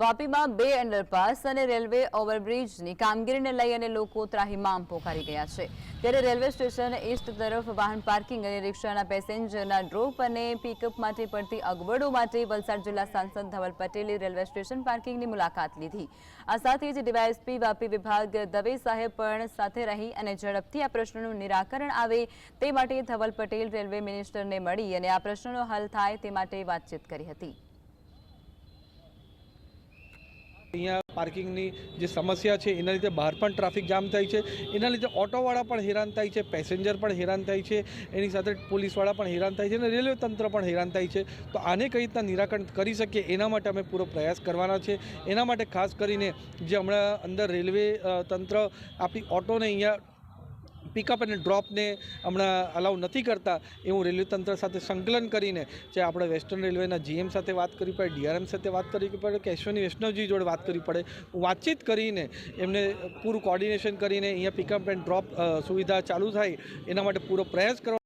વાપીમાં બે અંડરપાસ અને રેલવે ઓવરબ્રિજની કામગીરીને લઈ અને લોકો ત્રાહિમામ પોકારી ગયા છે. ત્યારે રેલવે સ્ટેશન ઈસ્ટ તરફ વાહન પાર્કિંગ અને રિક્ષાના પેસેન્જરના ડ્રોપ અને પિકઅપ માટે પડતી અગવડો માટે વલસાડ જિલ્લા સાંસદ ધવલ પટેલે રેલવે સ્ટેશન પાર્કિંગની મુલાકાત લીધી. આ સાથે જ ડીવાયએસપી વાપી વિભાગ દવે સાહેબ પણ સાથે રહી અને ઝડપથી આ પ્રશ્નનું નિરાકરણ આવે તે માટે ધવલ પટેલ રેલવે મિનિસ્ટરને મળી અને આ પ્રશ્નનો હલ થાય તે માટે વાતચીત કરી હતી. અહીંયા પાર્કિંગની જે સમસ્યા છે, એના લીધે બહાર પણ ટ્રાફિક જામ થાય છે. એના લીધે ઓટોવાળા પણ હેરાન થાય છે, પેસેન્જર પણ હેરાન થાય છે, એની સાથે પોલીસવાળા પણ હેરાન થાય છે અને રેલવે તંત્ર પણ હેરાન થાય છે. તો આને કઈ રીતના નિરાકરણ કરી શકીએ, એના માટે અમે પૂરો પ્રયાસ કરવાના છે. એના માટે ખાસ કરીને જે હમણાં અંદર રેલવે તંત્ર આપણી ઓટોને અહીંયા પિકઅપ અને ડ્રોપને હમણાં અલાઉ નથી કરતા, એ હું રેલવે તંત્ર સાથે સંકલન કરીને જે આપણે વેસ્ટર્ન રેલવેના જીએમ સાથે વાત કરવી પડે ડીઆરએમ સાથે વાત કરવી પડે કે અશ્વની વૈષ્ણવજી જોડે વાત કરવી પડે વાતચીત કરીને એમને પૂરું કોર્ડિનેશન કરીને અહીંયા પિકઅપ એન્ડ ડ્રોપ સુવિધા ચાલુ થાય, એના માટે પૂરો પ્રયાસ કરવા